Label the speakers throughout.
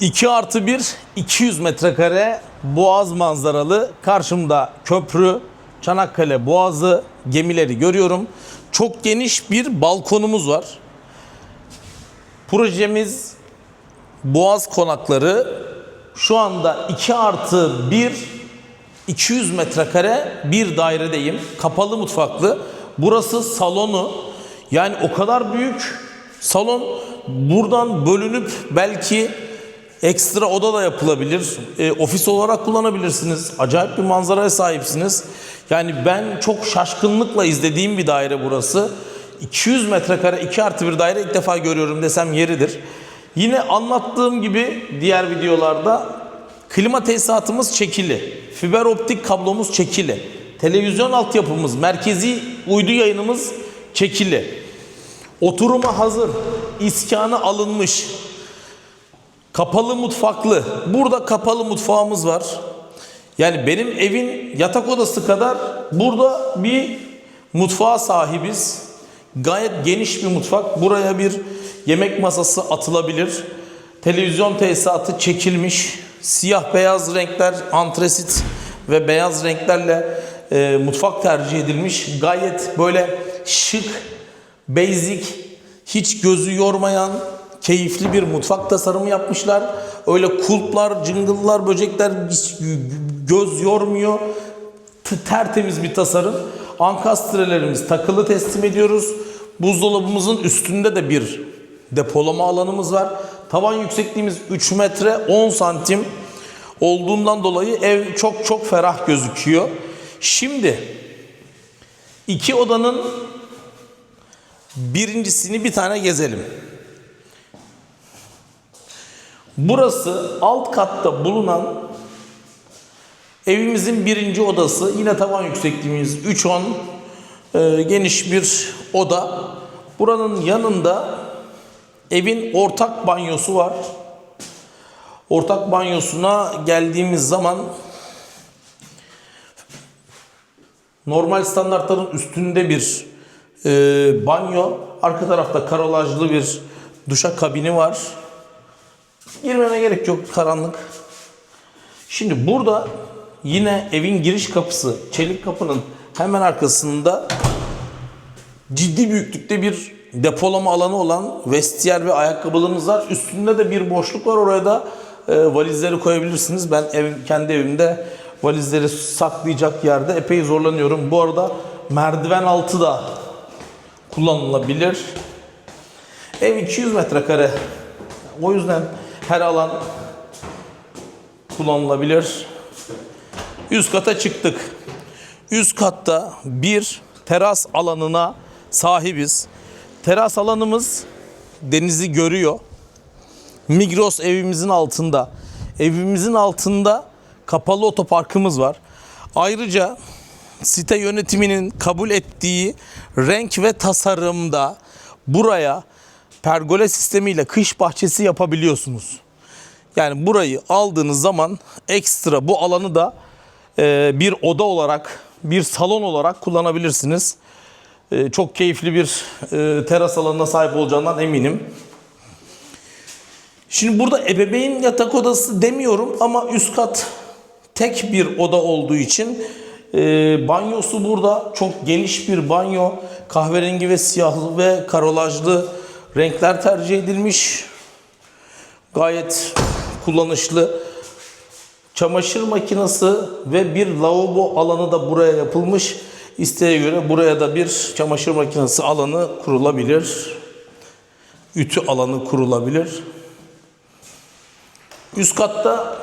Speaker 1: 2 artı 1, 200 metrekare boğaz manzaralı. Karşımda köprü, Çanakkale Boğazı gemileri görüyorum. Çok geniş bir balkonumuz var. Projemiz Boğaz Konakları şu anda 2 artı 1 200 metrekare bir dairedeyim. Kapalı mutfaklı. Burası salonu. Yani o kadar büyük salon buradan bölünüp belki ekstra oda da yapılabilir. E, ofis olarak kullanabilirsiniz. Acayip bir manzaraya sahipsiniz. Yani ben çok şaşkınlıkla izlediğim bir daire burası. 200 metrekare 2 artı bir daire ilk defa görüyorum desem yeridir. Yine anlattığım gibi diğer videolarda klima tesisatımız çekili. Fiber optik kablomuz çekili. Televizyon altyapımız, merkezi uydu yayınımız çekili. Oturuma hazır. iskanı alınmış. Kapalı mutfaklı. Burada kapalı mutfağımız var. Yani benim evin yatak odası kadar burada bir mutfağa sahibiz. Gayet geniş bir mutfak. Buraya bir yemek masası atılabilir. Televizyon tesisatı çekilmiş. Siyah beyaz renkler, antresit ve beyaz renklerle e, mutfak tercih edilmiş. Gayet böyle şık, basic, hiç gözü yormayan, keyifli bir mutfak tasarımı yapmışlar. Öyle kulplar, cıngıllar, böcekler göz yormuyor. Tertemiz bir tasarım. Ankastrelerimiz takılı teslim ediyoruz. Buzdolabımızın üstünde de bir depolama alanımız var. Tavan yüksekliğimiz 3 metre 10 santim olduğundan dolayı ev çok çok ferah gözüküyor. Şimdi iki odanın birincisini bir tane gezelim. Burası alt katta bulunan evimizin birinci odası. Yine tavan yüksekliğimiz 3.10 e, geniş bir oda. Buranın yanında evin ortak banyosu var. Ortak banyosuna geldiğimiz zaman normal standartların üstünde bir e, banyo. Arka tarafta karolajlı bir duşa kabini var. Girmeme gerek yok karanlık. Şimdi burada yine evin giriş kapısı çelik kapının hemen arkasında ciddi büyüklükte bir depolama alanı olan vestiyer ve ayakkabılarınız var. Üstünde de bir boşluk var. Oraya da e, valizleri koyabilirsiniz. Ben ev, kendi evimde valizleri saklayacak yerde epey zorlanıyorum. Bu arada merdiven altı da kullanılabilir. Ev 200 metrekare. O yüzden her alan kullanılabilir. Üst kata çıktık. Üst katta bir teras alanına sahibiz. Teras alanımız denizi görüyor. Migros evimizin altında. Evimizin altında kapalı otoparkımız var. Ayrıca site yönetiminin kabul ettiği renk ve tasarımda buraya pergole sistemiyle kış bahçesi yapabiliyorsunuz. Yani burayı aldığınız zaman ekstra bu alanı da e, bir oda olarak, bir salon olarak kullanabilirsiniz. E, çok keyifli bir e, teras alanına sahip olacağından eminim. Şimdi burada ebeveyn yatak odası demiyorum ama üst kat tek bir oda olduğu için banyosu burada çok geniş bir banyo. Kahverengi ve siyahlı ve karolajlı renkler tercih edilmiş. Gayet kullanışlı. Çamaşır makinesi ve bir lavabo alanı da buraya yapılmış. İsteğe göre buraya da bir çamaşır makinesi alanı kurulabilir. Ütü alanı kurulabilir. Üst katta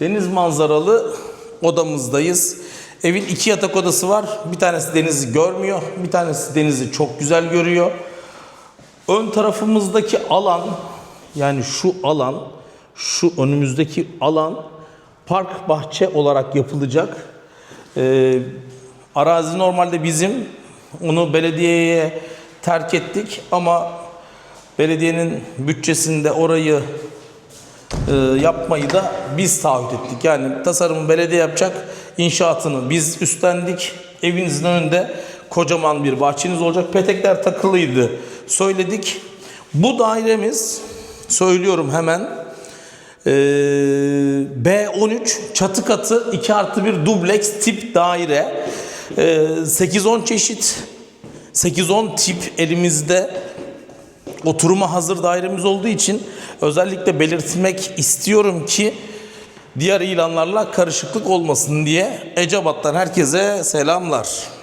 Speaker 1: deniz manzaralı odamızdayız. Evin iki yatak odası var. Bir tanesi denizi görmüyor. Bir tanesi denizi çok güzel görüyor. Ön tarafımızdaki alan yani şu alan şu önümüzdeki alan park bahçe olarak yapılacak. Ee, arazi normalde bizim. Onu belediyeye terk ettik ama belediyenin bütçesinde orayı e, yapmayı da biz taahhüt ettik. Yani tasarımı belediye yapacak, inşaatını biz üstlendik. Evinizin önünde kocaman bir bahçeniz olacak. Petekler takılıydı. Söyledik. Bu dairemiz Söylüyorum hemen. Ee, B13 çatı katı 2 artı 1 dubleks tip daire. Ee, 8-10 çeşit 8-10 tip elimizde oturuma hazır dairemiz olduğu için özellikle belirtmek istiyorum ki diğer ilanlarla karışıklık olmasın diye Ecebat'tan herkese selamlar.